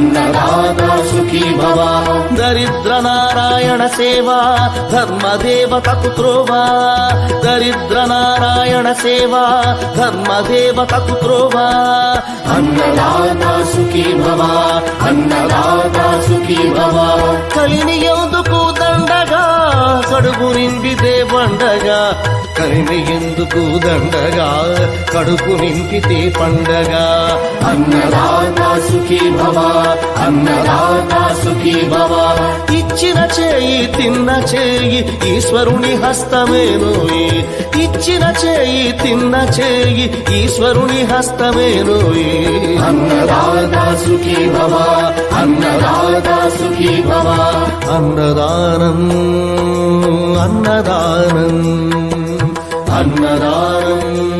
అన్నదాత సుఖీ భవ దరిద్ర నారాయణ సేవ ధర్మదేవతకు త్రోవ దరిద్ర నారాయణ సేవ ధర్మదేవతకు త్రోవ అన్నదాత సుఖీ భవ అన్నదాత సుఖీ భవ కలిని ఎందుకు దండగా కడుపు నింపితే పండగ కలిని ఎందుకు దండగా కడుపు నింపితే పండగ అన్నదాత సుఖీ భవ అన్నదాత సుఖీ భవ. ఇచ్చిన చేయి తిన్న చేయి ఈశ్వరుని హస్తమేనోయి ఇచ్చిన చేయి తిన్న చేయి ఈశ్వరుని హస్తమేనోయి అన్నదాత సుఖీ భవ అన్నదాత సుఖీ భవ. అన్నదానం అన్నదానం అన్నదానం అన్నదానం.